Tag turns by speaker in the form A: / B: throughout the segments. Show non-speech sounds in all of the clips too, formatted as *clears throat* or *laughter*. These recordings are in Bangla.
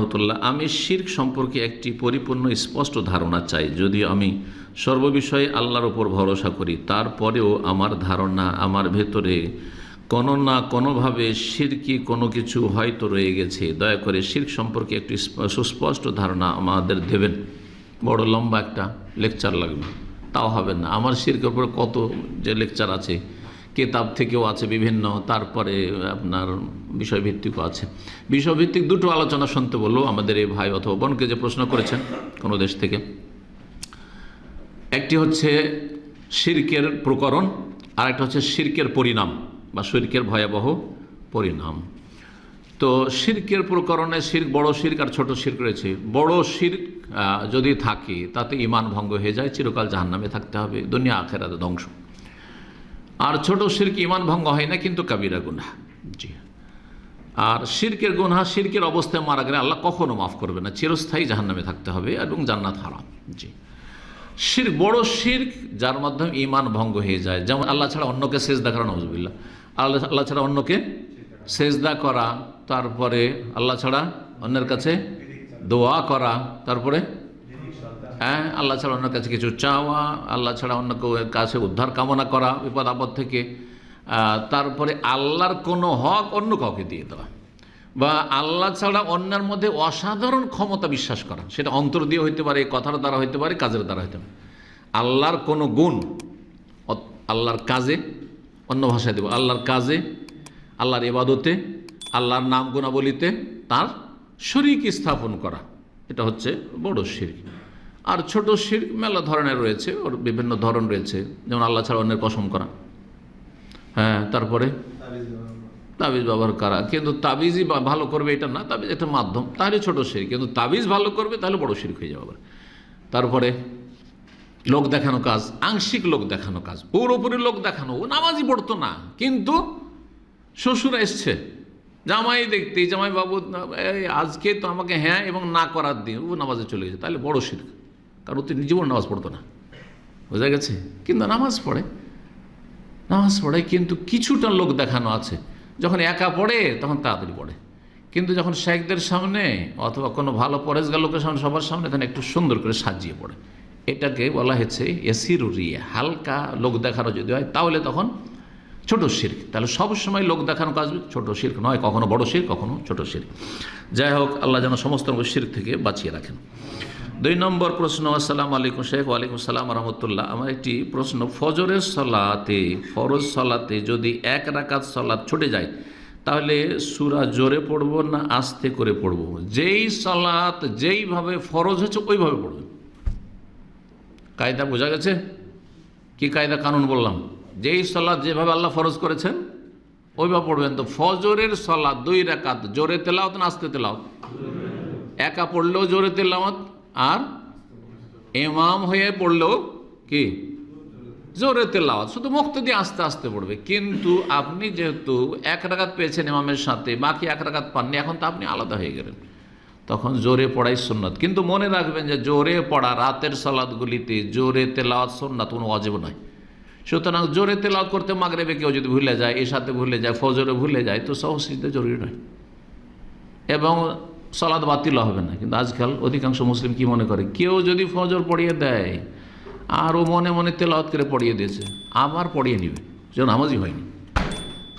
A: রহমতুল্লাহ আমি শির্ক সম্পর্কে একটি পরিপূর্ণ স্পষ্ট ধারণা চাই। যদি আমি সর্ববিষয়ে আল্লাহর ওপর ভরসা করি, তারপরেও আমার ধারণা আমার ভেতরে কোনো না কোনোভাবে শিরকি কোনো কিছু হয়তো রয়ে গেছে। দয়া করে শির্ক সম্পর্কে একটি সুস্পষ্ট ধারণা আমাদের দেবেন। বড় লম্বা একটা লেকচার লাগবে। তাও হবে না। আমার শির্কের উপর কত যে লেকচার আছে কেতাব থেকেও আছে বিভিন্ন, তারপরে আপনার বিষয়ভিত্তিকও আছে। বিষয়ভিত্তিক দুটো আলোচনা শুনতে বলল আমাদের এই ভাই অথবা বোনকে যে প্রশ্ন করেছেন কোনো দেশ থেকে। একটি হচ্ছে শির্কের প্রকরণ আর একটা হচ্ছে শির্কের পরিণাম বা শির্কের ভয়াবহ পরিণাম। তো শির্কের প্রকরণে শির্ক বড় শির্ক আর ছোট শির্ক রয়েছে। বড় শির্ক যদি থাকে, তাতে ইমান ভঙ্গ হয়ে যায়, চিরকাল জাহান্নামে থাকতে হবে, দুনিয়া আখেরাতে ধ্বংস। আর ছোট শির্ক ইমান ভঙ্গ হয় না, কিন্তু কাবিরা গুনাহ। জি। আর শির্কের গুনাহ, শির্কের অবস্থায় মারা গেলে আল্লাহ কখনো মাফ করবে না, চিরস্থায়ী জাহান্নামে থাকতে হবে এবং জান্নাত হারাম। জি। শির্ক বড় শির্ক, যার মাধ্যমে ইমান ভঙ্গ হয়ে যায়। যেমন আল্লাহ ছাড়া অন্যকে সেজদা করা নজবিল্লা আল্লাহ আল্লাহ ছাড়া অন্যকে সেজদা করা, তারপরে আল্লাহ ছাড়া অন্যের কাছে দোয়া করা, তারপরে হ্যাঁ আল্লাহ ছাড়া অন্যের কাছে কিছু চাওয়া, আল্লাহ ছাড়া অন্য কাছে উদ্ধার কামনা করা, বিপদ আপদ থেকে। তারপরে আল্লাহর কোনো হক অন্য কাউকে দিয়ে দেওয়া। বা আল্লাহ ছাড়া অন্যের মধ্যে অসাধারণ ক্ষমতা বিশ্বাস করা, সেটা অন্তর দিয়ে হইতে পারে, কথার দ্বারা হইতে পারে, কাজের দ্বারা হইতে পারে। আল্লাহর কোনো গুণ আল্লাহর কাজে, অন্য ভাষায় দেব, আল্লাহর কাজে, আল্লাহর এবাদতে আল্লাহর নাম গুণাবলিতে তার শরিক স্থাপন করা, এটা হচ্ছে বড় শির আর ছোট শির মেলা ধরনের রয়েছে, ওর বিভিন্ন ধরন রয়েছে। যেমন আল্লাহ ছাড়া অন্যের কসম করা। হ্যাঁ তারপরে? তাবিজ ব্যবহার করা। কিন্তু তাবিজই ভালো করবে এটা না, তাবিজ একটা মাধ্যম। তাহলে ছোট শির, কিন্তু তাবিজ ভালো করবে, তাহলে বড় শির হয়ে যাবে তারপরে? লোক দেখানো কাজ, আংশিক লোক দেখানো কাজ, পুরোপুরি লোক দেখানো। ও নামাজই পড়তো না, কিন্তু শ্বশুর এসছে। জামাই দেখতে জামাই বাবু আজকে তো আমাকে হ্যাঁ এবং না করার দিন, ও নামাজে চলে গেছে, তাহলে বড় শির। কারণ ও তো জীবন নামাজ পড়তো না। বোঝা গেছে? কিন্তু নামাজ পড়ে। নামাজ পড়ে কিন্তু কিছুটা লোক দেখানো আছে। যখন একা পড়ে, তখন তাড়াতাড়ি পড়ে। কিন্তু যখন শেখদের সামনে অথবা কোনো ভালো পরেজগার লোকের সামনে, সবার সামনে, তখন একটু সুন্দর করে সাজিয়ে পড়ে। এটাকে বলা হচ্ছে এসিরুরিয়া হালকা লোক দেখানো যদি হয়, তাহলে তখন ছোট শির্ক। তাহলে সবসময় লোক দেখানো কাজ ছোট শির্ক নয়, কখনো বড় শির কখনো ছোট শির্ক। যাই হোক, আল্লাহ যেন সমস্ত শির্ক থেকে বাঁচিয়ে রাখেন। দুই নম্বর প্রশ্ন, আসসালাম আলাইকুম শেখ, ওয়ালাইকুম সালাম রহমতুল্লাহ। আমার একটি প্রশ্ন, ফজরের সলাতে, ফরজ সলাতে যদি এক রাকাত সলাত ছুটে যায়, তাহলে সুরা জোরে পড়ব না আস্তে করে পড়ব? যেই সলাত যেইভাবে ফরজ হচ্ছে ওইভাবে পড়বে। কায়দা বোঝা গেছে? কি কায়দা কানুন বললাম? যেই সলাদ যেভাবে আল্লাহ ফরজ করেছেন, ওইভাবে পড়বেন তো। ফজরের সলাদ দুই রাকাত, জোরে তেলাওত না আস্তে তেলাওত একা পড়লেও জোরে তেলাওয়াত আর এমাম হয়ে পড়লেও কি? জোরে তেলাওয়াত, শুধু মুক্ত দিয়ে আস্তে আস্তে পড়বে। কিন্তু আপনি যেহেতু এক রাগাত পেয়েছেন ইমামের সাথে, বাকি এক রাকাত পাননি, এখন তো আপনি আলাদা হয়ে গেলেন। তখন জোরে পড়াই সুন্নত। কিন্তু মনে রাখবেন যে জোরে পড়া রাতের সালাদগুলিতে জোরে তেলাওয়াত সুন্নাত কোনো অজেব নয়। সুতরাং জোরে তেলাওয়াত করতে মাগরেবে কেউ যদি ভুলে যায় এর সাথে ভুলে যায়, ফজরে ভুলে যায়, তো সহসিদ্ধে জরুরি নয়। এবং সলাদ বাতিল হবে না। কিন্তু আজকাল অধিকাংশ মুসলিম কি মনে করে? কেউ যদি ফজর পড়িয়ে দেয় আর ও মনে মনে তেলাওয়াত করে পড়িয়ে দিয়েছে, আবার পড়িয়ে নিবে। যে নামাজই হয়নি।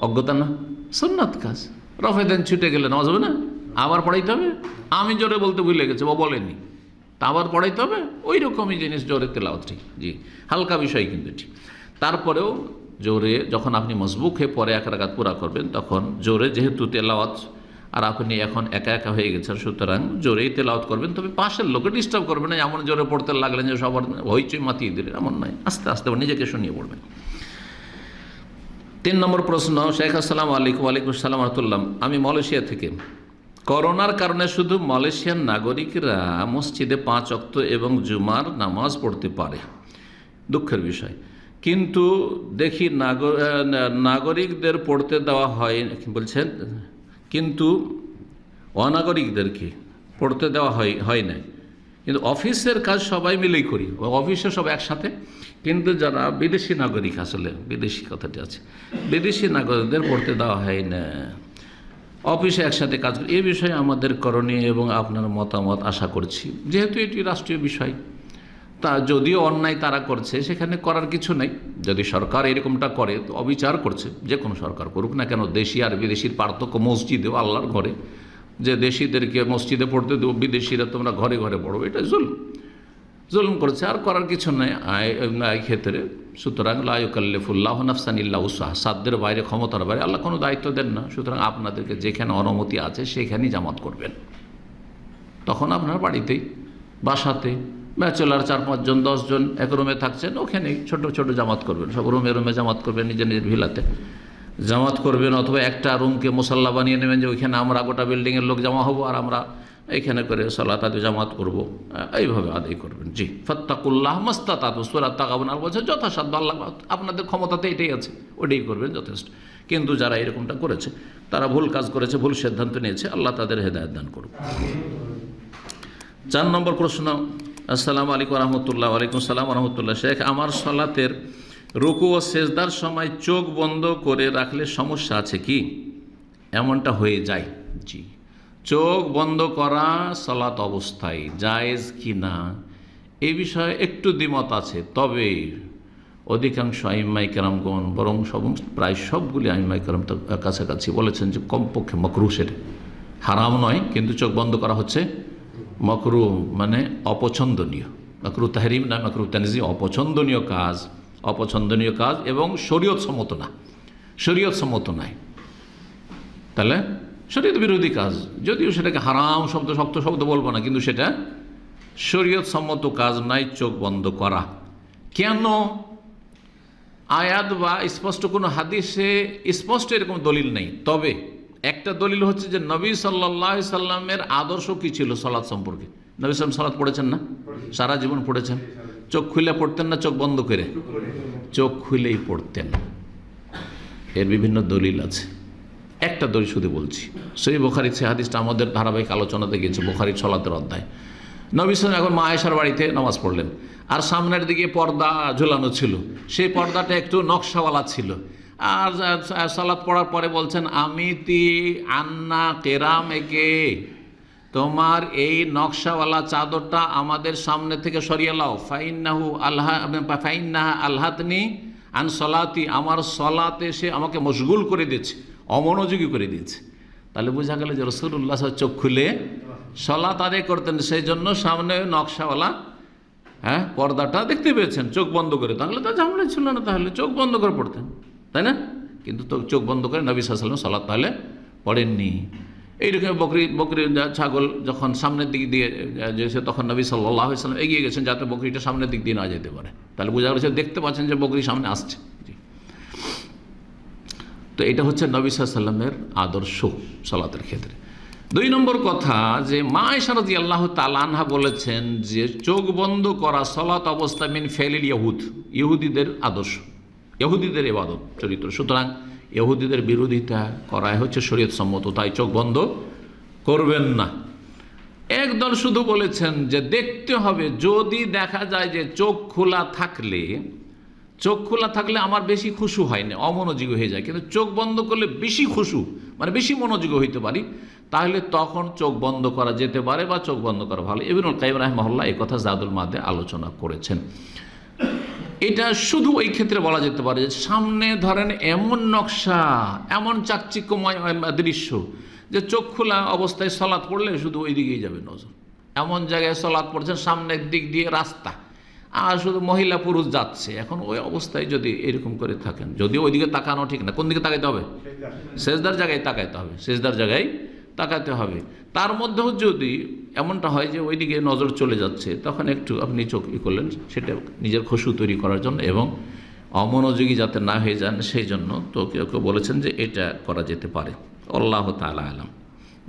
A: অজ্ঞতা না? সুন্নাত কাজ। রফে দেন ছুটে গেলে নামাজ হবে না? আবার পড়াইতে হবে? আমি জোরে বলতে ভুলে গেছে, ও বলেনি। তা আবার পড়াইতে হবে? ওই রকমই জিনিস জোরে তেলাওয়াত ঠিক। জি, হালকা বিষয় কিন্তু ঠিক। তারপরেও জোরে যখন আপনি মজবুক হয়ে পরে এক রাগাত পুরা করবেন, তখন জোরে যেহেতু তেলাওয়াত আর আপনি এখন একা একা হয়ে গেছেন, সুতরাং জোরেই তেলাওয়াত করবেন, তবে পাশের লোকে ডিস্টার্ব করবেন না, এমন জোরে পড়তে লাগলেন যে সবার হইচই মাতিয়ে দিলেন, এমন নয়, আস্তে আস্তে নিজেকে শুনিয়ে পড়বেন। তিন নম্বর প্রশ্ন শেখ আসসালাম আলাইকুম আলাইকুম সালাম আহতুল্লাম আমি মালয়েশিয়া থেকে। করোনার কারণে শুধু মালয়েশিয়ার নাগরিকরা মসজিদে পাঁচ অক্ত এবং জুমার নামাজ পড়তে পারে। দুঃখের বিষয়। কিন্তু দেখি নাগর নাগরিকদের পড়তে দেওয়া হয়, বলছেন কিন্তু অনাগরিকদেরকে পড়তে দেওয়া হয় হয় না কিন্তু অফিসের কাজ সবাই মিলেই করি, অফিসে সব একসাথে। কিন্তু যারা বিদেশি নাগরিক, আসলে বিদেশি কথাটি আছে, বিদেশি নাগরিকদের পড়তে দেওয়া হয় না। অফিসে একসাথে কাজ করি, এ বিষয়ে আমাদের করণীয় এবং আপনার মতামত আশা করছি। যেহেতু এটি রাষ্ট্রীয় বিষয় তা যদিও অন্যায় তারা করছে, সেখানে করার কিছু নেই। যদি সরকার এরকমটা করে, তো অবিচার করছে, যে কোনো সরকার করুক না কেন, দেশি আর বিদেশির পার্থক্য মসজিদেও আল্লাহর ঘরে। যে দেশিদেরকে মসজিদে পড়তে দেবো, বিদেশিরা তোমরা ঘরে ঘরে পড়ো, এটা জুলুম। জুলুম করেছে, আর করার কিছু নেই, আয় ক্ষেত্রে। সুতরাং লাইকাল্লিফুল্লাহ নাফসান ইল্লাহ উসাহ সাধ্যের বাইরে, ক্ষমতার বাইরে, আল্লাহ কোনো দায়িত্ব দেন না। সুতরাং আপনাদেরকে যেখানে অনুমতি আছে, সেখানেই জামাত করবেন। তখন আপনার বাড়িতেই বাসাতে ব্যাচেলার চার পাঁচজন, দশজন এক রুমে থাকছেন ওখানেই ছোট ছোট জামাত করবেন। সব রুমে রুমে জামাত করবেন নিজের নিজের ভিলাতে। জামাত করবেন অথবা একটা রুমকে মশাল্লা বানিয়ে নেবেন যে ওইখানে আমরা গোটা বিল্ডিংয়ের লোক জমা হব আর আমরা এইখানে করে সলাত আদি জামাত করব। এইভাবে আদায় করবেন। জি, ফত্তাকুল্লাহ মস্তা তাতু তাকাবন আর বলছে, যথাসাধ্য আল্লাহ আপনাদের ক্ষমতাতে এটাই আছে, ওটাই করবেন যথেষ্ট। কিন্তু যারা এরকমটা করেছে, তারা ভুল কাজ করেছে, ভুল সিদ্ধান্ত নিয়েছে, আল্লাহ তাদের হেদায়ত দান করুক। চার নম্বর প্রশ্ন আসসালামু আলাইকুম রহমতুল্লাহ, ওয়ালাইকুম সালাম রহমতুল্লাহ। শেখ, আমার সলাতের রুকু ও সেজদার সময় চোখ বন্ধ করে রাখলে সমস্যা আছে কি? এমনটা হয়ে যায়। জি। চোখ বন্ধ করা সলাত অবস্থায় জায়েজ কি না? এ বিষয়ে একটু দ্বিমত আছে, তবে অধিকাংশ আইম্মাই কেরামগণ, বরং সব, প্রায় সবগুলি আইম্মাই কেরাম কাছাকাছি বলেছেন যে কমপক্ষে মকরু সেটা হারাম নয়, কিন্তু চোখ বন্ধ করা হচ্ছে। মকরু মানে অপছন্দনীয় মকরু তাহরিম না মকরু তানজি অপছন্দনীয় কাজ অপছন্দনীয় কাজ এবং শরীয়ত সম্মত না শরীয়ত সম্মত নাই তাহলে শরীয়ত বিরোধী কাজ যদিও সেটাকে হারাম শব্দ শক্ত শব্দ বলব না কিন্তু সেটা শরীয়ত সম্মত কাজ নাই চোখ বন্ধ করা কেন আয়াত বা স্পষ্ট কোনো হাদিসে স্পষ্ট এরকম দলিল নেই তবে একটা দলিল হচ্ছে যে নবী সাল্লাহ সাল্লামের আদর্শ কী ছিল সলাদ সম্পর্কে? নবী সাল্লাম সালাদ পড়েছেন না? সারা জীবন পড়েছেন? চোখ খুলে পড়তেন না, চোখ বন্ধ করে? চোখ খুলেই পড়তেন। এর বিভিন্ন দলিল আছে। একটা দলিল শুধু বলছি। সেই বোখারি সে হাদিসটা আমাদের ধারাবাহিক আলোচনাতে গিয়েছে বোখারি ছলাতের অধ্যায়। নবী সালাম এখন মা আয়েশার বাড়িতে নামাজ পড়লেন। আর সামনের দিকে পর্দা ঝুলানো ছিল। সেই পর্দাটা একটু নকশাওয়ালা ছিল। আর সালাদ পড়ার পরে বলছেন, আমি তি আন্না কেরাম একে তোমার এই নকশাওয়ালা চাদরটা আমাদের সামনে থেকে সরিয়ে লাও ফাইন্নাহু আল্লাহ ফাইন্নাহা আল্লাহতনি আন সলাতি, আমার সলাতে সে আমাকে মশগুল করে দিয়েছে, অমনোযোগী করে দিয়েছে। তাহলে বোঝা গেল যে রসুল্লাহ চোখ খুলে সলাত আদায় করতেন, সেই জন্য সামনে নকশাওয়ালা হ্যাঁ পর্দাটা দেখতে পেয়েছেন, চোখ বন্ধ করে। তাহলে তো ঝামেলা ছিল না তাহলে, চোখ বন্ধ করে পড়তেন। তাই না? কিন্তু তো চোখ বন্ধ করে নবী সাল্লাম সলাৎ তাহলে পড়েননি। এইরকম বকরি বকরি ছাগল যখন সামনের দিক দিয়ে যেছে তখন নবী সাল্লাহ সাল্লাম এগিয়ে গেছেন যাতে বকরিটা সামনের দিক দিয়ে না যেতে পারে। তাহলে বোঝা গেছে দেখতে পাচ্ছেন যে বকরি সামনে আসছে। তো এটা হচ্ছে নবী সাল্লামের আদর্শ সলাতের ক্ষেত্রে। দুই নম্বর কথা যে মা ইশারদি আল্লাহ তালানহা বলেছেন যে চোখ বন্ধ করা সলাত অবস্থা মিন ফেলিল ইহুদ ইহুদিদের আদর্শ। ইহুদিদের এবাদত চরিত্র। সুতরাং ইহুদিদের বিরোধিতা করাই হচ্ছে শরীয়ত সম্মত, তাই চোখ বন্ধ করবেন না। একদল শুধু বলেছেন যে দেখতে হবে, যদি দেখা যায় যে চোখ খোলা থাকলে, চোখ খোলা থাকলে আমার বেশি খুশু হয় না, অমনোযোগী হয়ে যায়। কিন্তু চোখ বন্ধ করলে বেশি খুশু মানে বেশি মনোযোগী হইতে পারি, তাহলে তখন চোখ বন্ধ করা যেতে পারে বা চোখ বন্ধ করা ভালো। এবিনুল কাইম রাহমহল্লা এই কথা জাদুল মাদে আলোচনা করেছেন। এটা শুধু এই ক্ষেত্রে বলা যেতে পারে যে সামনে ধরেন এমন নকশা এমন চাকচিক্যময় দৃশ্য যে চোখ খোলা অবস্থায় সলাৎ পড়লে শুধু ওই দিকেই যাবে নজর। এমন জায়গায় সলাৎ পড়ছেন সামনের দিক দিয়ে রাস্তা। আর শুধু মহিলা পুরুষ যাচ্ছে। এখন ওই অবস্থায় যদি এরকম করে থাকেন যদিও ওইদিকে তাকানো ঠিক না। কোন দিকে তাকাইতে হবে? শেষদার জায়গায় তাকাইতে হবে। শেষদার জায়গায় তাকাতে হবে। তার মধ্যেও যদি এমনটা হয় যে ওইদিকে নজর চলে যাচ্ছে, তখন একটু আপনি চোখ ই করলেন, সেটা নিজের খুশু তৈরি করার জন্য এবং অমনোযোগী যাতে না হয়ে যান, সেই জন্য তো কেউ কেউ বলেছেন যে এটা করা যেতে পারে। আল্লাহ তালা আলাম।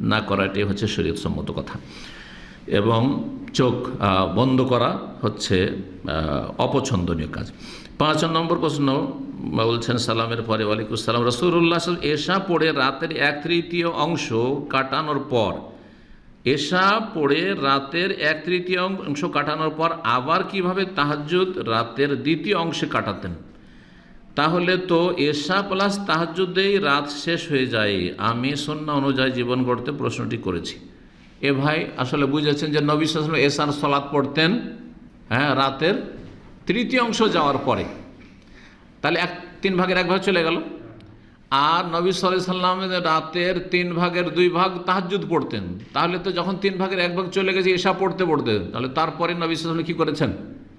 A: না করাটাই হচ্ছে শরীয়তসম্মত কথা। এবং চোখ বন্ধ করা হচ্ছে অপছন্দনীয় কাজ। পাঁচ নম্বর প্রশ্ন বলছেন সালামের পরে, ওয়ালাইকুম সালাম। রসুল্লাহ এশা পড়ে রাতের এক তৃতীয় অংশ কাটানোর পর। এশা পড়ে রাতের এক তৃতীয় অংশ কাটানোর পর আবার কীভাবে তাহাজুদ রাতের দ্বিতীয় অংশে কাটাতেন? তাহলে তো এশা প্লাস তাহাজুদেই রাত শেষ হয়ে যায়। আমি সন্না অনুযায়ী জীবন গড়তে প্রশ্নটি করেছি। এ ভাই, আসলে বুঝেছেন যে নবী সাল্লাম এশার সলাৎ পড়তেন হ্যাঁ রাতের তৃতীয় অংশ যাওয়ার পরে, তাহলে এক, তিন ভাগের এক ভাগ চলে গেল। আর নবী সাল্লাম রাতের তিন ভাগের দুই ভাগ তাহাজুদ পড়তেন। তাহলে তো যখন তিন ভাগের এক ভাগ চলে গেছে এসা পড়তে পড়তে, তাহলে তারপরে নবী সাল্লাম কী করেছেন?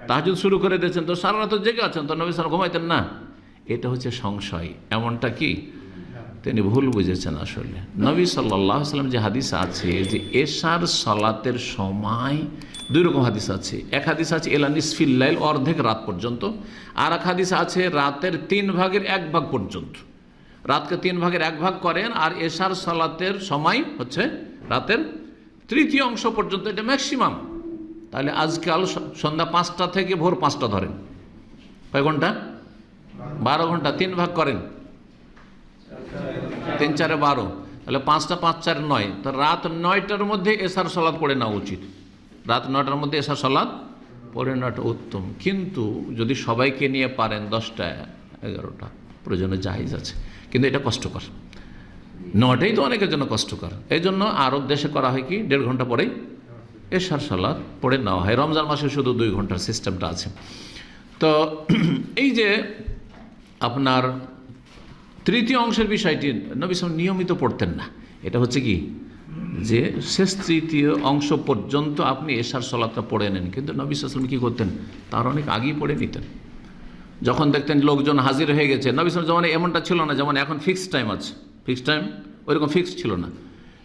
A: তাহাজুদ শুরু করে দিয়েছেন। তো সারা রাত জেগে আছেন, তো নবী সাল্লাম ঘুমাইতেন না। এটা হচ্ছে সংশয়। এমনটা কি? তিনি ভুল বুঝেছেন আসলে। নবী সাল্লাহ সাল্লাম যে হাদিস আছে যে এশার সলাতের সময় দুই রকম হাদিস আছে। এক হাদিস আছে এলানিস ফিল্লাইল অর্ধেক রাত পর্যন্ত। আর এক হাদিস আছে, রাতের তিন ভাগের এক ভাগ পর্যন্ত। রাতকে তিন ভাগের এক ভাগ করেন, আর এশার সালাতের সময় হচ্ছে রাতের তৃতীয় অংশ পর্যন্ত, এটা ম্যাক্সিমাম তাহলে আজকাল সন্ধ্যা পাঁচটা থেকে ভোর পাঁচটা ধরেন। কয় ঘণ্টা? বারো ঘণ্টা, তিন ভাগ করেন। তিন চারে বারো। তাহলে পাঁচটা পাঁচ চার নয়। তো রাত নয়টার মধ্যে এসার সলাদ পড়ে নেওয়া উচিত। রাত নটার মধ্যে এসার সলাদ পড়ে নেওয়াটা উত্তম। কিন্তু যদি সবাইকে নিয়ে পারেন দশটা, এগারোটা, প্রয়োজনে জাহিজ আছে। কিন্তু এটা কষ্টকর। নটাই তো অনেকের জন্য কষ্টকর। এই জন্য আরব দেশে করা হয় কি, দেড় ঘণ্টা পরেই এশার সালাদ পড়ে নেওয়া হয়। রমজান মাসে শুধু দুই ঘণ্টার সিস্টেমটা আছে। তো *clears throat* এই যে আপনার তৃতীয় অংশের বিষয়টি, নবী সালাম নিয়মিত পড়তেন না। এটা হচ্ছে কি যে শেষ তৃতীয় অংশ পর্যন্ত আপনি এশার সলাদটা পড়ে নেন। কিন্তু নবী সালাম কী করতেন? তার অনেক আগেই পড়ে নিতেন। যখন দেখতেন লোকজন হাজির হয়ে গেছে, নবী সালাম যেমন এমনটা ছিল না, যেমন এখন ফিক্সড টাইম আছে। ফিক্সড টাইম ওইরকম ফিক্সড ছিল না।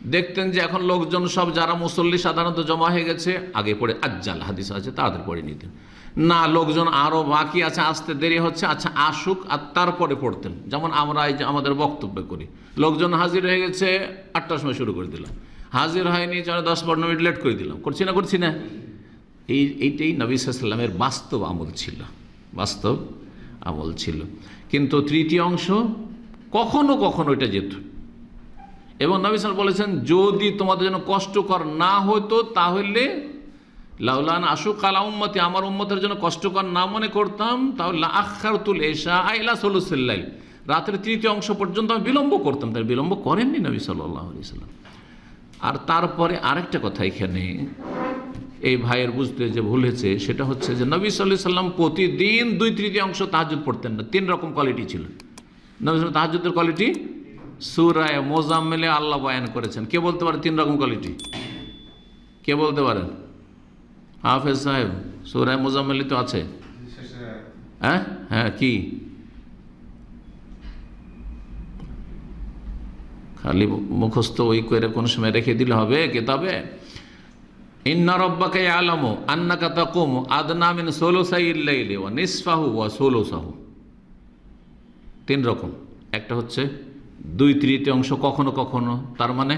A: দেখতেন যে এখন লোকজন সব যারা মুসল্লি সাধারণত জমা হয়ে গেছে, আগে পড়ে আজ্জাল হাদিস আছে, তাদের পড়ে নিতেন। না, লোকজন আরও বাকি আছে, আসতে দেরি হচ্ছে আচ্ছা আসুক আর তারপরে পড়তেন। যেমন আমরা এই যে আমাদের বক্তব্য করি, লোকজন হাজির হয়ে গেছে, আটটার সময় শুরু করে দিলাম। হাজির হয়নি যেন দশ পনেরো মিনিট লেট করে দিলাম। করছি না করছি না। এই, এইটাই নবী সাল্লামের বাস্তব আমল ছিল, বাস্তব আমল ছিল। কিন্তু তৃতীয় অংশ কখনো কখনো এটা যেত। এবং নবী সাল বলেছেন, যদি তোমাদের জন্য কষ্টকর না হতো, তাহলে লাউলান আশু কালা উম্মতি, আমার উম্মতের জন্য কষ্টকর না মনে করতাম, তাহলে আখার তুল এসা আইলা সলুসাল্লাই রাতের তৃতীয় অংশ পর্যন্ত আমি বিলম্ব করতাম, তাই বিলম্ব করেননি নবী সাল্লাহ আলি আর তারপরে আরেকটা কথা এখানে এই ভাইয়ের বুঝতে যে ভুল হয়েছে সেটা হচ্ছে যে নবী সাল্লাহ সাল্লাম প্রতিদিন দুই তৃতীয় অংশ তাহাজুদ পড়তেন না। তিন রকম কোয়ালিটি ছিল। নবী সাল্লাম তাহাজুদের কোয়ালিটি সুরায় মোজাম্মেলে আল্লাহ বয়ান করেছেন। কে বলতে পারে তিন রকম কোয়ালিটি কে বলতে পারেন হাফেজ সাহেব সুরায় মোজাম্মেলি তো আছে। হ্যাঁ? হ্যাঁ কি? খালি মুখস্থ ওই করে কোনো সময় রেখে দিলে হবে কেতাবে ইন্না রব্বাকে আলামো আন্নাকা তাকুম আদনা মিন ষোলোসাই ইল্লাইলি ওয়া নিসফাহু ওয়া ষোলোসাহু তিন রকম। একটা হচ্ছে দুই তৃতীয় অংশ কখনো কখনো, তার মানে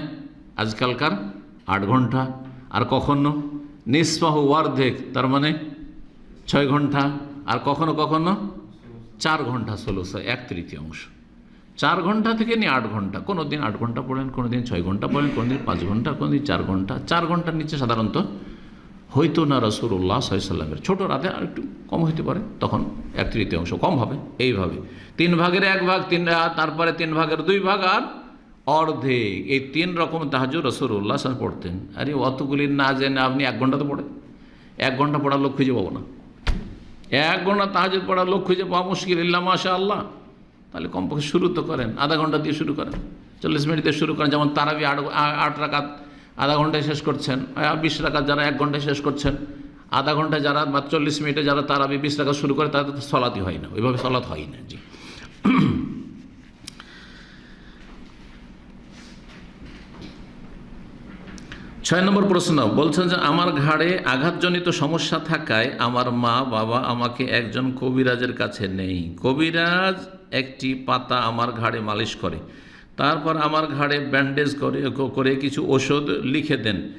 A: আজকালকার আট ঘণ্টা। আর কখনো নিসফাহু ওয়ার্ধেক, তার মানে ছয় ঘণ্টা। আর কখনো কখনো চার ঘণ্টা ষোলোশো এক তৃতীয় অংশ চার ঘণ্টা থেকে নিয়ে আট ঘণ্টা। কোনো দিন আট ঘণ্টা পড়েন, কোনো দিন ছয় ঘণ্টা পড়েন, কোনো দিন পাঁচ ঘণ্টা, কোনো দিন চার ঘণ্টা। চার ঘণ্টার নিচে সাধারণত হয়তো না রসুল্লাহ সাল্লামের। ছোটো রাতে আর একটু কম হইতে পারে, তখন এক তৃতীয় অংশ কম হবে, এইভাবে। তিন ভাগের এক ভাগ, তিন তারপরে তিন ভাগের দুই ভাগ আর অর্ধেক। এই তিন রকম তাহাজু রসুল্লাহ সাল পড়তেন। আরে অতগুলি না জেনে আপনি এক ঘণ্টা তো পড়ে এক ঘণ্টা পড়ার লোক খুঁজে পাবো না। এক ঘণ্টা তাহাজুদ পড়ার লোক খুঁজে পাওয়া মুশকিল ইল্লা মাশা আল্লাহ তাহলে কমপক্ষে শুরু তো করেন, আধা ঘণ্টা দিয়ে শুরু করেন। চল্লিশ মিনিট দিয়ে শুরু করেন, যেমন তারাবি আট আট রাকাত আধা ঘন্টায় শেষ করছেন বিশ রাকাত যারা এক ঘন্টায় শেষ করছেন, আধা ঘন্টায় যারা বা চল্লিশ মিনিটে যারা তারাবি বিশ রাকাত শুরু করে, তাদের তো সলাতই হয় না, ওইভাবে সলাত হয় না, জি। *clears throat* ছয় নম্বর প্রশ্ন, বলছেন যে, আমার ঘাড়ে আঘাতজনিত সমস্যা থাকায় আমার মা, বাবা আমাকে একজন কবিরাজের কাছে নেই। কবিরাজ একটি পাতা আমার ঘাড়ে মালিশ করে। তারপর আমার ঘাড়ে ব্যান্ডেজ করে করে কিছু ওষুধ লিখে দেন।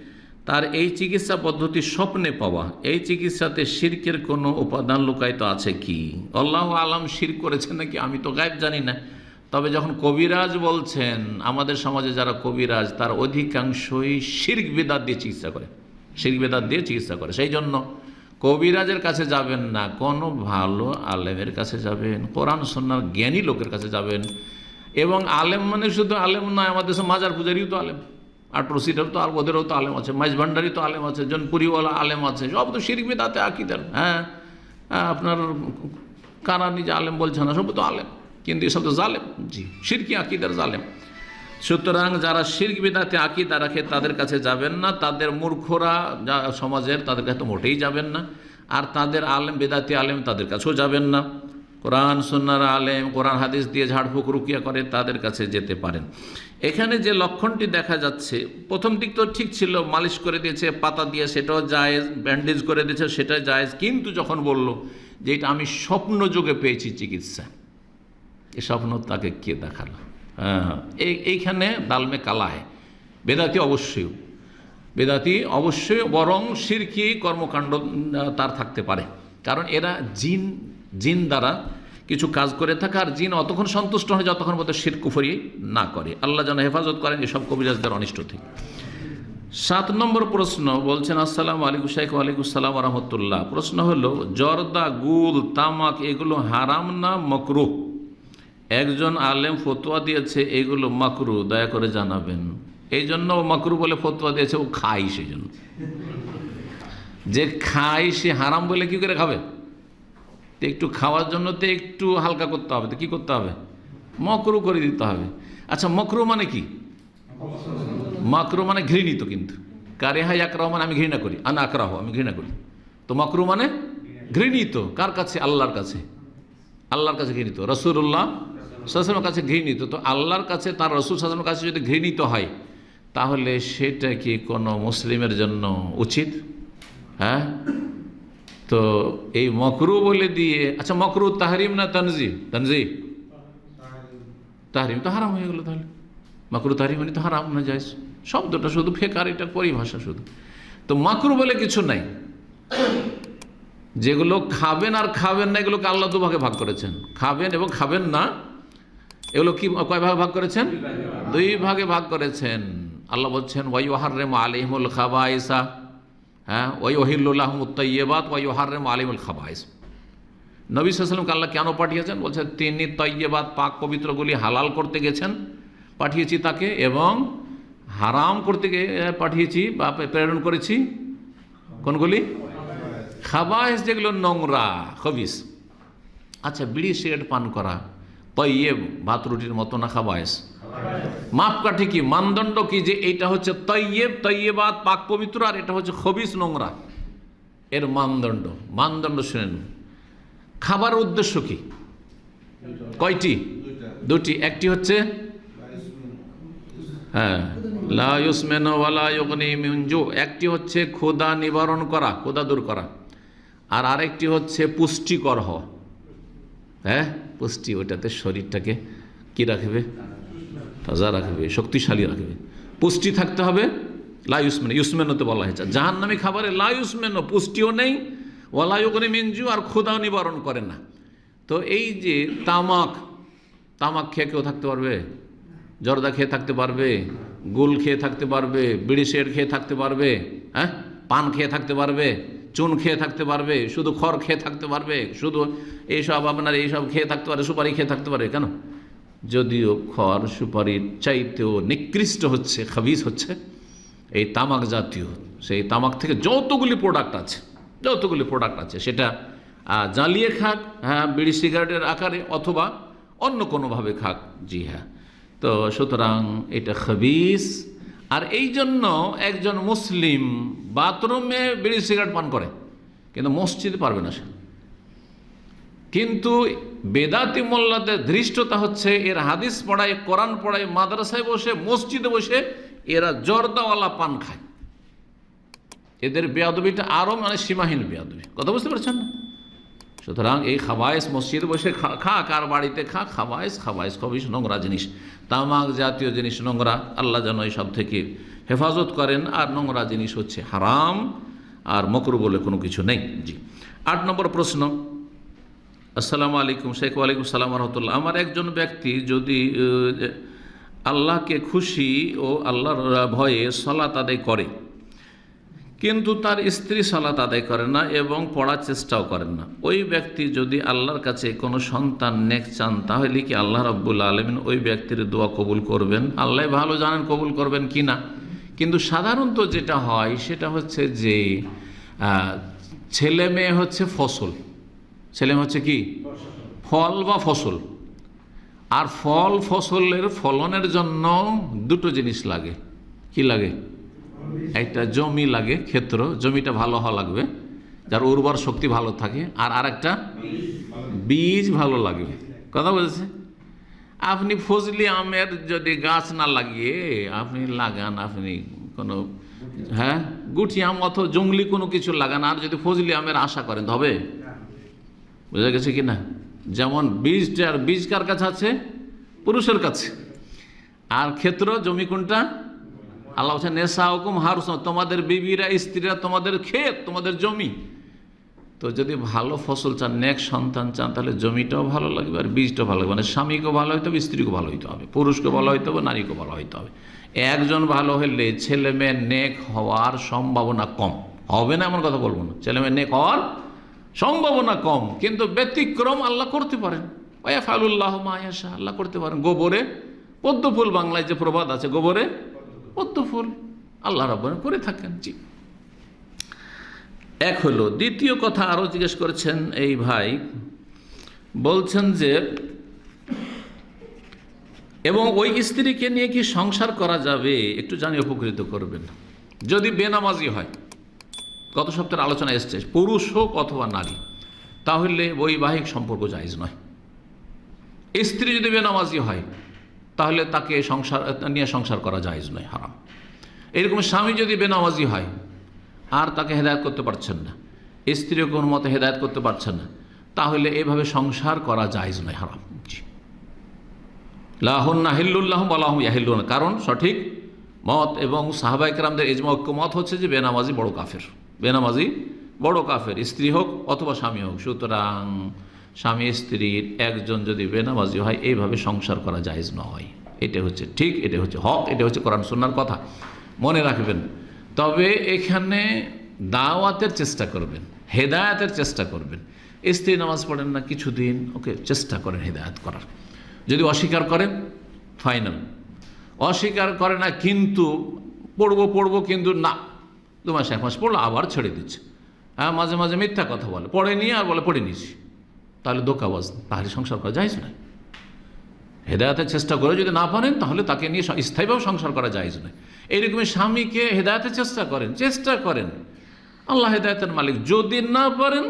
A: তার এই চিকিৎসা পদ্ধতি স্বপ্নে পাওয়া। এই চিকিৎসাতে শির্কের কোনো উপাদান লুকায়িত আছে কি? আল্লাহ আলাম শির করেছেন নাকি? আমি তো গায়েব জানি না। তবে যখন কবিরাজ বলছেন, আমাদের সমাজে যারা কবিরাজ, তার অধিকাংশই শির্ক বেদাত দিয়ে চিকিৎসা করে। শির্ক বেদাত দিয়ে চিকিৎসা করে। সেই জন্য কবিরাজের কাছে যাবেন না কোনো ভালো আলেমের কাছে যাবেন কোরআন সন্ন্যার জ্ঞানী লোকের কাছে যাবেন। এবং আলেম মানে শুধু আলেম নয় আমাদের দেশে মাজার পূজারিও তো আলেম আর প্রসিডার তো আর ওদেরও তো আলেম আছে মাইজ ভান্ডারি তো আলেম আছে জনপুরিওয়ালা আলেম আছে সব তো শিরবি তাতে আকিদার। হ্যাঁ হ্যাঁ, আপনার কারা নিজে আলেম বলছে না সব তো আলেম কিন্তু এসব তো জালেম। জি সিরকি আকিদার জালেম। সুতরাং যারা শির্ক, বিদাতে, আকিদা রাখে, তাদের কাছে যাবেন না। তাদের মূর্খরা যা সমাজের, তাদের কাছে তো মোটেই যাবেন না। আর তাদের আলেম, বেদাতি আলেম, তাদের কাছেও যাবেন না। কোরআন সন্ন্যার আলেম, কোরআন, হাদিস দিয়ে ঝাড়ফুঁক রুকিয়া করে, তাদের কাছে যেতে পারেন। এখানে যে লক্ষণটি দেখা যাচ্ছে, প্রথম দিক তো ঠিক ছিল, মালিশ করে দিয়েছে, পাতা দিয়ে সেটাও জায়েজ, ব্যান্ডেজ করে দিয়েছে সেটা জায়েজ। কিন্তু যখন বলল যে এটা আমি স্বপ্ন যোগে পেয়েছি চিকিৎসা, এ স্বপ্ন তাকে কে দেখাল? এইখানে দালমে কালায় বেদাতি অবশ্যই। বেদাতি অবশ্যই বরং সিরকি কর্মকাণ্ড তার থাকতে পারে। কারণ এরা জিন জিন দ্বারা কিছু কাজ করে থাকে আর জিন অতক্ষণ সন্তুষ্ট হয় যতক্ষণ মতো শির কুফরি না করে। আল্লাহ যেন হেফাজত করেন এসব কবিরাজদের অনিষ্ট থেকে। সাত নম্বর প্রশ্ন বলছেন, আসসালাম আলিকুম শাইখ আলিকুম সালাম রহমতুল্লাহ। প্রশ্ন হলো, জর্দা, গুল, তামাক, এগুলো হারাম না মকরুহ একজন আলেম ফতোয়া দিয়েছে, এগুলো মাকরু, দয়া করে জানাবেন। এই জন্য মাকরু বলে ফতোয়া দিয়েছে, ও খাই সেই জন্য। যে খাই সে হারাম বলে কি করে খাবে? তো একটু খাওয়ার জন্য তো একটু হালকা করতে হবে, তো কী করতে হবে? মকরু করে দিতে হবে। আচ্ছা মকরু মানে কি? মাকরু মানে ঘৃণিত কিন্তু। কারে হাই আকরাহ মানে আমি ঘৃণা করি, আনা আকরাহ, আমি ঘৃণা করি। তো মাকরু মানে ঘৃণিত। কার কাছে? আল্লাহর কাছে। আল্লাহর কাছে ঘৃণিত। রসুল্লাহ সাসমের কাছে ঘৃণিত। তো আল্লাহর কাছে, তার রসুল সাসমের কাছে যদি ঘৃণিত হয়, তাহলে সেটা কি কোনো মুসলিমের জন্য উচিত? হ্যাঁ? তো এই মকরু বলে দিয়ে আচ্ছা মকরু তাহরিম না তানজি তানজি তাহরিম তো হারাম হয়ে গেলো তাহলে। মাকরু তাহরিম মানে তো হারাম না যায় শব্দটা শুধু ফেকার এটা পরিভাষা শুধু। তো মাকরু বলে কিছু নাই। যেগুলো খাবেন আর খাবেন না, এগুলোকে আল্লাহ দুভাগে ভাগ করেছেন। খাবেন এবং খাবেন না এগুলো কি কয় ভাগে ভাগ করেছেন? দুই ভাগে ভাগ করেছেন। আল্লাহ বলছেন ওয়াই ওহার্রেম আলিমুল খাবাইসা হ্যাঁ ওই ওহিল্লাহমুত্তৈবাদ ওয়াই ওহার্রেম আলিমুল খাবাইস নবী সাল্লামকে আল্লাহ কেন পাঠিয়েছেন? বলছেন, তিনি তৈবাদ পাক পবিত্রগুলি হালাল করতে গেছেন, পাঠিয়েছি তাকে এবং হারাম করতে গিয়ে পাঠিয়েছি বা প্রেরণ করেছি। কোনগুলি? খাবাইস যেগুলো নোংরা, খবিস। আচ্ছা বিড়ি সিগারেট পান করা তৈয়েব ভাত রুটির মতো না খাবাইস মাপকাঠি কি মানদণ্ড কি যে এইটা হচ্ছে তৈয়েব তৈয়েবাদ পাক পবিত্র, আর এটা হচ্ছে খবিস নোংরা। এর মানদণ্ড মানদণ্ড শুনেন খাবার উদ্দেশ্য কি? কয়টি? দুটি একটি হচ্ছে? হ্যাঁ। একটি হচ্ছে ক্ষুদা নিবারণ করা ক্ষুদা দূর করা। আর আরেকটি হচ্ছে পুষ্টিকর হওয়া। হ্যাঁ? পুষ্টি ওটাতে শরীরটাকে কি রাখবে? তাজা রাখবে, শক্তিশালী রাখবে। পুষ্টি থাকতে হবে লাইউসমেন ইউসমেনতে বলা হয়েছে। জাহান নামী খাবারে লাইউসমেন পুষ্টিও নেই ওয়ালায়ুকনে মিঞ্জু আর ক্ষুদাও নিবারণ করে না। তো এই যে তামাক তামাক খেয়ে কেউ থাকতে পারবে? জর্দা খেয়ে থাকতে পারবে? গুল খেয়ে থাকতে পারবে? বিড়ি শের খেয়ে থাকতে পারবে? হ্যাঁ? পান খেয়ে থাকতে পারবে? চুন খেয়ে থাকতে পারবে, শুধু খড় খেয়ে থাকতে পারবে, শুধু এইসব আপনার এইসব খেয়ে থাকতে পারে, সুপারি খেয়ে থাকতে পারে কেন? যদিও খড় সুপারির চাইতেও নিকৃষ্ট হচ্ছে, খাবিজ হচ্ছে, এই তামাক জাতীয়, সেই তামাক থেকে যতগুলি প্রোডাক্ট আছে, যতগুলি প্রোডাক্ট আছে, সেটা জ্বালিয়ে খাক হ্যাঁ বিড়ি সিগারেটের আকারে অথবা অন্য কোনোভাবে খাক, জি হ্যাঁ। তো সুতরাং এটা খবিস আর এই জন্য একজন মুসলিম বাথরুমে বিড়ি সিগারেট পান করে, কিন্তু মসজিদে পারবে না সে। কিন্তু বেদাতি মোল্লাদের ধৃষ্টতা হচ্ছে, এর হাদিস পড়ায়, কোরআন পড়ায়, মাদ্রাসায় বসে, মসজিদে বসে এরা জর্দাওয়ালা পান খায়। এদের বেয়াদবিটা আরও মানে সীমাহীন বেয়াদবি। কথা বুঝতে পারছেন? না সুতরাং এই খাবাইশ মসজিদ বসে খা কার বাড়িতে খা খাবাইশ খাবাইশ খবিস নোংরা জিনিস। তামাক জাতীয় জিনিস নোংরা, আল্লাহ যেন সব থেকে হেফাজত করেন, আর নোংরা জিনিস হচ্ছে হারাম, আর মকরু বলে কোনো কিছু নেই। জি। আট নম্বর প্রশ্ন। আসসালামু আলাইকুম, শেখ ওয়ালাইকুম সালাম রহমতুল্লাহ। আমার একজন ব্যক্তি যদি আল্লাহকে খুশি ও আল্লাহর ভয়ে সলাত আদায় করে কিন্তু তার স্ত্রী সালাত আদায় করে না এবং পড়ার চেষ্টাও করেন না। ওই ব্যক্তি যদি আল্লাহর কাছে কোনো সন্তান নেক চান, তাহলে কি আল্লাহ রব্বুল আলমিন ওই ব্যক্তির দোয়া কবুল করবেন? আল্লাহ ভালো জানেন কবুল করবেন কি না। কিন্তু সাধারণত যেটা হয়, সেটা হচ্ছে যে ছেলে মেয়ে হচ্ছে ফসল। ছেলে হচ্ছে কি? ফল বা ফসল। আর ফল ফসলের ফলনের জন্য দুটো জিনিস লাগে। কি লাগে? একটা জমি লাগে, ক্ষেত্র, জমিটা ভালো হওয়া লাগবে, যার উর্বর শক্তি ভালো থাকে, আর আরেকটা বীজ ভালো লাগবে। কথা বলছে? আপনি ফজলি আমের যদি গাছ না লাগিয়ে আপনি লাগান, আপনি কোনো হ্যাঁ? গুটি আম অথবা জঙ্গলি কোনো কিছু লাগান, আর যদি ফজলি আমের আশা করেন তো হবে বোঝা গেছে কি না? যেমন বীজটার বীজ কার কাছে আছে? পুরুষের কাছে। আর ক্ষেত্র, জমি কোনটা? আল্লাহ বলছে নেশা হুকুম হারুস তোমাদের বিবিরা, স্ত্রীরা তোমাদের ক্ষেত, তোমাদের জমি। তো যদি ভালো ফসল চান, নেক সন্তান চান, তাহলে জমিটাও ভালো লাগবে আর বীজটাও ভালো লাগবে। মানে স্বামীকেও ভালো হইতে হবে, স্ত্রীকেও ভালো হইতে হবে পুরুষকে ভালো হইতে হবে, নারীকেও ভালো হইতে হবে। একজন ভালো হলে ছেলে মেয়ে নেক হওয়ার সম্ভাবনা কম। হবে না এমন কথা বলব না। ছেলে মেয়ে নেক হওয়ার সম্ভাবনা কম, কিন্তু ব্যতিক্রম আল্লাহ করতে পারেন। ওয়া ফালুল্লাহ মায়াশা আল্লাহ করতে পারেন। গোবরে, পদ্মফুল বাংলায় যে প্রবাদ আছে, গোবরে ফুল আল্লাহ রাব্বান করে থাকেন, জি। এক হলো, দ্বিতীয় কথা আরও জিজ্ঞেস করেছেন এই ভাই, বলছেন যে, এবং ওই স্ত্রীকে নিয়ে কি সংসার করা যাবে? একটু জানি, উপকৃত করবেন। যদি বেনামাজি হয়, গত সপ্তাহের আলোচনা এসছে, পুরুষ হোক অথবা নারী, তাহলে বৈবাহিক সম্পর্ক জায়জ নয়। স্ত্রী যদি বেনামাজি হয় তাহলে তাকে সংসার, নিয়ে সংসার করা জায়জ নয়, হারাম। এরকম স্বামী যদি বেনামাজি হয়, আর তাকে হেদায়ত করতে পারছেন না, স্ত্রীও কোনো মতে হেদায়ত করতে পারছেন না, তাহলে এভাবে সংসার করা জায়জ নয়, হারাম। জি। লাহুন্না হিল্লুল্লাহ বলাহম ইয়াহিল্লুন। কারণ সঠিক মত এবং সাহাবাইকরামদের এজমা মত হচ্ছে যে বেনামাজি বড় কাফের। বেনামাজি বড় কাফের, স্ত্রী হোক অথবা স্বামী হোক। সুতরাং স্বামী স্ত্রীর একজন যদি বেনামাজি হয়, এইভাবে সংসার করা জায়েজ নয়। এটা হচ্ছে ঠিক, এটা হচ্ছে হক, এটা হচ্ছে কোরআন সুন্নার কথা। মনে রাখবেন, তবে এখানে দাওয়াতের চেষ্টা করবেন, হেদায়াতের চেষ্টা করবেন। স্ত্রী নামাজ পড়েন না কিছুদিন, ওকে চেষ্টা করেন হেদায়াত করার। যদি অস্বীকার করেন, ফাইনাল। অস্বীকার করে না, কিন্তু পড়ব পড়ব, কিন্তু না। দু মাস, এক মাস পড়ল, আবার ছেড়ে দিচ্ছে। হ্যাঁ মাঝে মাঝে মিথ্যা কথা বলে। পড়ে নিয়ে আর বলে, পড়ে নিয়েছি। তাহলে দোকাবাজ তাহলে সংসার করা যায় না হেদায়তের চেষ্টা করে যদি না পারেন, তাহলে তাকে নিয়ে স্থায়ীভাবে সংসার করা যায় না এইরকমই স্বামীকে হেদায়তের চেষ্টা করেন চেষ্টা করেন। আল্লাহ হেদায়তের মালিক যদি না পারেন,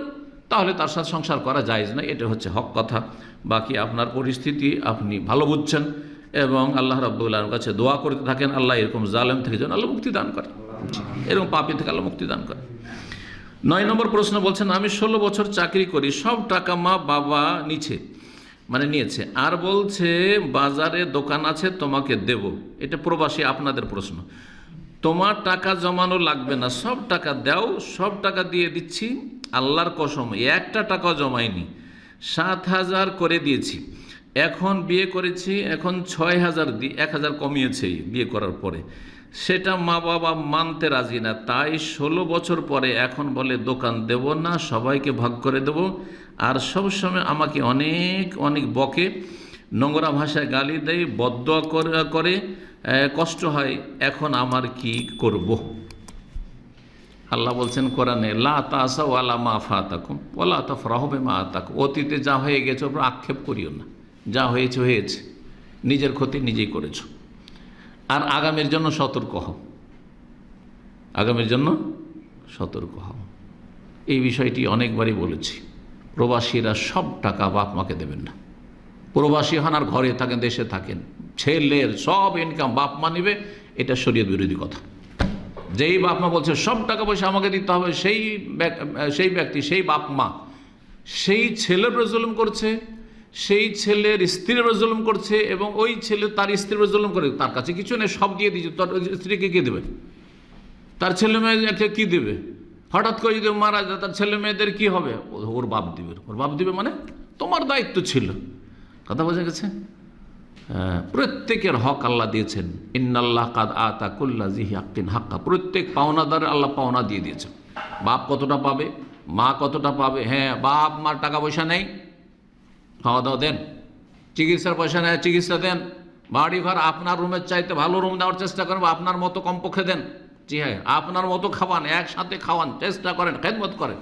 A: তাহলে তার সাথে সংসার করা যায় না এটা হচ্ছে হক কথা। বাকি আপনার পরিস্থিতি আপনি ভালো বুঝছেন এবং আল্লাহ রাব্বুল্লাহর কাছে দোয়া করতে থাকেন, আল্লাহ এরকম জালেম থেকে যেন আল্লাহ মুক্তি দান করেন এরকম পাপি থেকে আল্লাহ মুক্তি দান করেন নয় নম্বর প্রশ্ন বলছেন, আমি ষোলো বছর চাকরি করি, সব টাকা মা বাবা নিচ্ছে মানে নিয়েছে। আর বলছে, বাজারে দোকান আছে, তোমাকে দেব। এটা প্রবাসী, আপনাদের প্রশ্ন। তোমার টাকা জমানো লাগবে না, সব টাকা দাও, সব টাকা দিয়ে দিচ্ছি, আল্লাহর কসম, একটা টাকাও জমাইনি, সাত হাজার করে দিয়েছি। এখন বিয়ে করেছি, এখন ছয় হাজার দি, এক হাজার কমিয়েছে বিয়ে করার পরে। সেটা মা বাবা মানতে রাজি না। তাই ষোলো বছর পরে এখন বলে, দোকান দেব না, সবাইকে ভাগ করে দেব। আর সবসময় আমাকে অনেক অনেক বকে, নোংরা ভাষায় গালি দেয় বদয়া করে- করে কষ্ট হয়। এখন আমার কি করব? আল্লাহ বলছেন কোরআনে, লা তাসা ওয়ালা মা ফাতাকুম ওলা তাফরাহবে মা আতাকুম। অতীতে যা হয়ে গেছে, ওপর আক্ষেপ করিও না। যা হয়েছে হয়েছে। নিজের ক্ষতি নিজেই করেছ। আর আগামীর জন্য সতর্ক হও। আগামীর জন্য সতর্ক হও। এই বিষয়টি অনেকবারই বলেছি। প্রবাসীরা সব টাকা বাপ মাকে দেবেন না। প্রবাসী হন আর ঘরে থাকেন, দেশে থাকেন। ছেলের সব ইনকাম বাপ মা নেবে, এটা শরীয়ত বিরোধী কথা। যেই বাপ মা বলছে, সব টাকা পয়সা আমাকে দিতে হবে, সেই সেই ব্যক্তি, সেই বাপ মা। সেই ছেলের উপরে জুলুম করছে সেই ছেলের স্ত্রীর উপরে জুলুম করছে এবং ওই ছেলে তার স্ত্রীর উপরে জুলুম করে। তার কাছে কিছু নেই সব দিয়ে দিয়েছে। তার স্ত্রীকে কে দেবে? তার ছেলে মেয়েকে কী দেবে? হঠাৎ করে যদি মারা যায় তার ছেলে মেয়েদের কী হবে? ওর বাপ দিবে। ওর বাপ দিবে মানে তোমার দায়িত্ব ছিল। কথা বোঝা গেছে? আহ, প্রত্যেকের হক আল্লাহ দিয়েছেন। ইন্নাল্লাহ কাদ আতা কুল্লা জিহি আক্কিন হাক্কা। প্রত্যেক পাওনাদার আল্লাহ পাওনা দিয়ে দিয়েছেন। বাপ কতটা পাবে? মা কতটা পাবে? হ্যাঁ বাপ মার টাকা পয়সা নেই। খাওয়া দাওয়া দেন, চিকিৎসার পয়সা নেয়, চিকিৎসা দেন। বাড়ি ঘর আপনার রুমের চাইতে ভালো রুম দেওয়ার চেষ্টা করেন বা আপনার মতো কমপক্ষে দেন। জি হ্যাঁ আপনার মতো খাওয়ান, একসাথে খাওয়ান, চেষ্টা করেন, খেদমত করেন।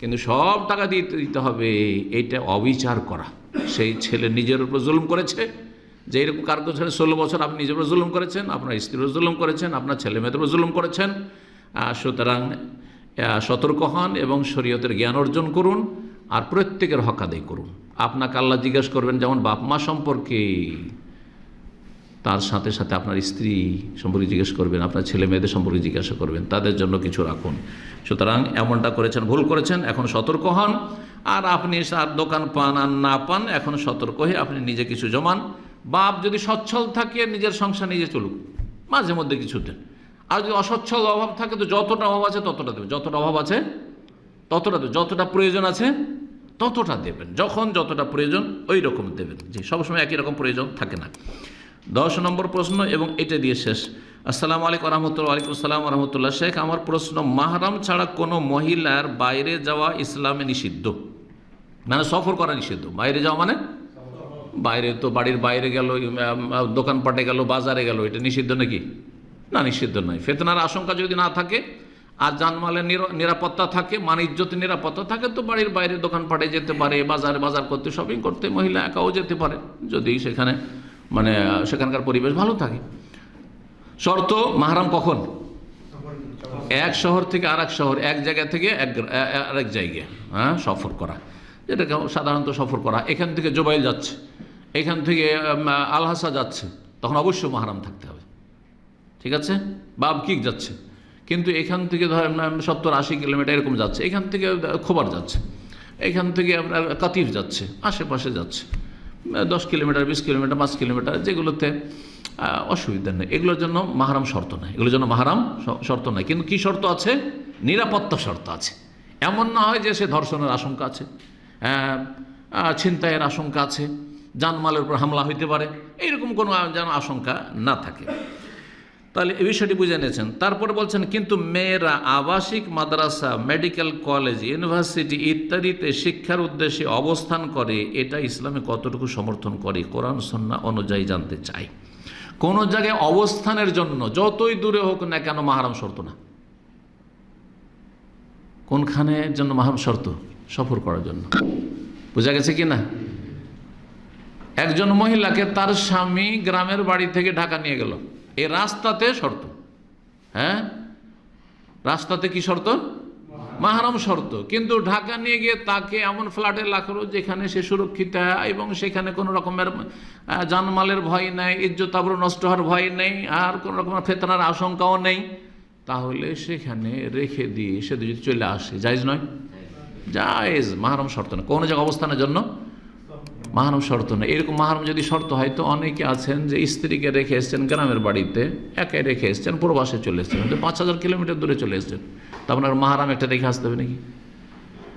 A: কিন্তু সব টাকা দিতে দিতে হবে, এইটা অবিচার করা। সেই ছেলে নিজের উপর জুলুম করেছে। যে এরকম কার ছেলে ষোলো বছর আপনি নিজের উপর জুলুম করেছেন, আপনার স্ত্রীর উপর জুলুম করেছেন, আপনার ছেলে মেয়েদের উপর জুলুম করেছেন। সুতরাং সতর্ক হন এবং শরীয়তের জ্ঞান অর্জন করুন। আর প্রত্যেকের হক আদায় করুন। আপনাকে আল্লাহ জিজ্ঞেস করবেন, যেমন বাপ মা সম্পর্কে? তার সাথে সাথে আপনার স্ত্রী সম্পর্কে জিজ্ঞেস করবেন, আপনার ছেলে মেয়েদের সম্পর্কে জিজ্ঞাসা করবেন, তাদের জন্য কিছু রাখুন। সুতরাং এমনটা করেছেন, ভুল করেছেন, এখন সতর্ক হন। আর আপনি আর দোকান পান আর না পান, এখন সতর্ক হয়ে আপনি নিজে কিছু জমান। বাপ যদি সচ্ছল থাকে, নিজের সংসার নিজে চলুক। মাঝে মধ্যে কিছু দেন। আর যদি অসচ্ছল অভাব থাকে, তো যতটা অভাব আছে ততটা দেবে। যতটা অভাব আছে ততটা দেবে। যতটা প্রয়োজন আছে ততটা দেবেন, যখন যতটা প্রয়োজন ওই রকম দেবেন। যে সবসময় একই রকম প্রয়োজন থাকে না। দশ নম্বর প্রশ্ন এবং এটা দিয়ে শেষ। আসসালামু আলাইকুম রহমতুল্লাহ আলাইকুম আসসালাম রহমতুল্লাহ। শেখ, আমার প্রশ্ন, মাহরাম ছাড়া কোনো মহিলার বাইরে যাওয়া ইসলামে নিষিদ্ধ? মানে সফর করা নিষিদ্ধ। বাইরে যাওয়া মানে? বাইরে তো বাড়ির বাইরে গেল দোকানপাটে গেল, বাজারে গেল, এটা নিষিদ্ধ নাকি? না, নিষিদ্ধ নয়। ফেতনার আশঙ্কা যদি না থাকে আর জানমালের নির- নিরাপত্তা থাকে, মান ইজ্জতের নিরাপত্তা থাকে, তো বাড়ির বাইরে দোকানপাটে যেতে পারে, বাজারে, বাজার করতে শপিং করতে, মহিলা একাও যেতে পারে, যদি সেখানে মানে সেখানকার পরিবেশ ভালো থাকে। শর্ত, মাহারাম কখন? এক শহর থেকে আর এক শহর, এক জায়গা থেকে এক আরেক জায়গায় হ্যাঁ সফর করা। যেটাকে সাধারণত সফর করা। এখান থেকে জোবাইল যাচ্ছে, এখান থেকে আলহাসা যাচ্ছে, তখন অবশ্যই মাহারাম থাকতে হবে। ঠিক আছে? বাব কিক যাচ্ছে। কিন্তু এখান থেকে ধরেন সত্তর আশি কিলোমিটার এরকম যাচ্ছে। এখান থেকে খোবার যাচ্ছে। এখান থেকে আপনার কাতিফ যাচ্ছে, আশেপাশে যাচ্ছে। দশ কিলোমিটার, বিশ কিলোমিটার, পাঁচ কিলোমিটার, যেগুলোতে অসুবিধা নেই। এগুলোর জন্য মাহারাম শর্ত নেই। এগুলোর জন্য মাহারাম শর্ত নেই। কিন্তু কি শর্ত আছে? নিরাপত্তা শর্ত আছে। এমন না হয় যে সে ধর্ষণের আশঙ্কা আছে ছিনতাইয়ের আশঙ্কা আছে জানমালের উপর হামলা হইতে পারে। এইরকম কোনো যেন আশঙ্কা না থাকে। তাহলে এই বিষয়টি বুঝে নিয়েছেন। তারপরে বলছেন, কিন্তু মেয়েরা আবাসিক, মাদ্রাসা মেডিকেল কলেজ ইউনিভার্সিটি ইত্যাদিতে শিক্ষার উদ্দেশ্যে অবস্থান করে, এটা ইসলামে কতটুকু সমর্থন করে? কোরআন, সন্না অনুযায়ী জানতে চাই। কোনো জায়গায় অবস্থানের জন্য যতই দূরে হোক না কেন মাহারাম শর্ত না। কোনখানের জন্য মাহারাম শর্ত? সফর করার জন্য। বোঝা গেছে কি না? একজন মহিলাকে তার স্বামী গ্রামের বাড়ি থেকে ঢাকা নিয়ে গেল। এই রাস্তাতে শর্ত। হ্যাঁ? রাস্তাতে কি শর্ত? মাহারাম শর্ত। কিন্তু ঢাকা নিয়ে গিয়ে তাকে এমন ফ্ল্যাটে রাখল যেখানে সে সুরক্ষিত এবং সেখানে কোনো রকমের জানমালের ভয় নেই, ইজ্জত আবরু নষ্ট হওয়ার ভয় নেই, আর কোনো রকমের ফেতনার আশঙ্কাও নেই। তাহলে সেখানে রেখে দিয়ে সে যদি চলে আসে, জায়জ নয়? জায়েজ। মাহারম শর্ত না। কোনো জায়গায় অবস্থানের জন্য মাহারম শর্ত নেই। এরকম মাহারম যদি শর্ত হয়, তো অনেকে আছেন যে স্ত্রীকে রেখে এসছেন গ্রামের বাড়িতে, একাই রেখে এসছেন, প্রবাসে চলে এসছেন পাঁচ হাজার কিলোমিটার দূরে চলে এসছেন। তা আপনার মাহারাম একটা রেখে আসতে হবে নাকি?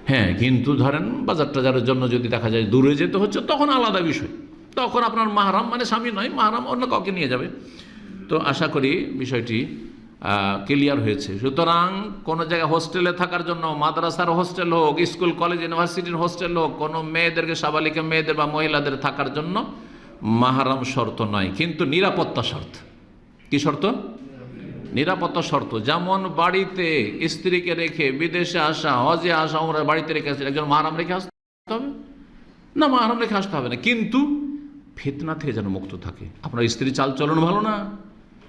A: হ্যাঁ কিন্তু ধরেন বাজার টাজারের জন্য যদি দেখা যায় দূরে যেতে হচ্ছে, তখন আলাদা বিষয়। তখন আপনার মাহারাম মানে স্বামী নয়, মাহারাম অন্য কাউকে নিয়ে যাবে। তো আশা করি বিষয়টি ক্লিয়ার হয়েছে। সুতরাং কোনো জায়গায় হোস্টেলে থাকার জন্য, মাদ্রাসার হোস্টেল হোক স্কুল কলেজ ইউনিভার্সিটির হোস্টেল হোক, কোনো মেয়েদেরকে, সাবালিকা মেয়েদের বা মহিলাদের থাকার জন্য মাহারাম শর্ত নয়, কিন্তু নিরাপত্তা শর্ত। কি শর্ত? নিরাপত্তা শর্ত। যেমন বাড়িতে স্ত্রীকে রেখে বিদেশে আসা, হজে আসা আমরা বাড়িতে রেখে আসছি একজন মাহারাম রেখে আসতে হবে? না, মাহারাম রেখে আসতে হবে না। কিন্তু ফিতনা থেকে যেন মুক্ত থাকে। আপনার স্ত্রী চাল চলন ভালো না।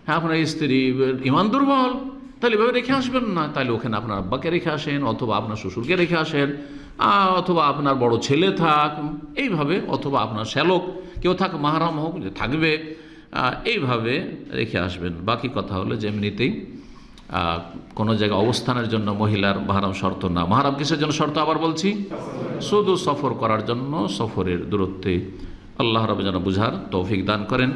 A: হ্যাঁ আপনার স্ত্রী ইমান দুর্বল, তাহলে এভাবে রেখে আসবেন না। তাহলে ওখানে আপনার আব্বাকে রেখে আসেন, অথবা আপনার শ্বশুরকে রেখে আসেন অথবা আপনার বড় ছেলে থাক, এইভাবে, অথবা আপনার শ্যালক, কেউ থাক, মাহারাম হোক, যে থাকবে এইভাবে রেখে আসবেন। বাকি কথা হলো যে এমনিতেই কোনো জায়গায় অবস্থানের জন্য মহিলার মাহারাম শর্ত না। মাহারাম কিসের জন্য শর্ত আবার বলছি? শুধু সফর করার জন্য, সফরের দূরত্বে। আল্লাহ রবে যেন বুঝার তৌফিক দান করেন।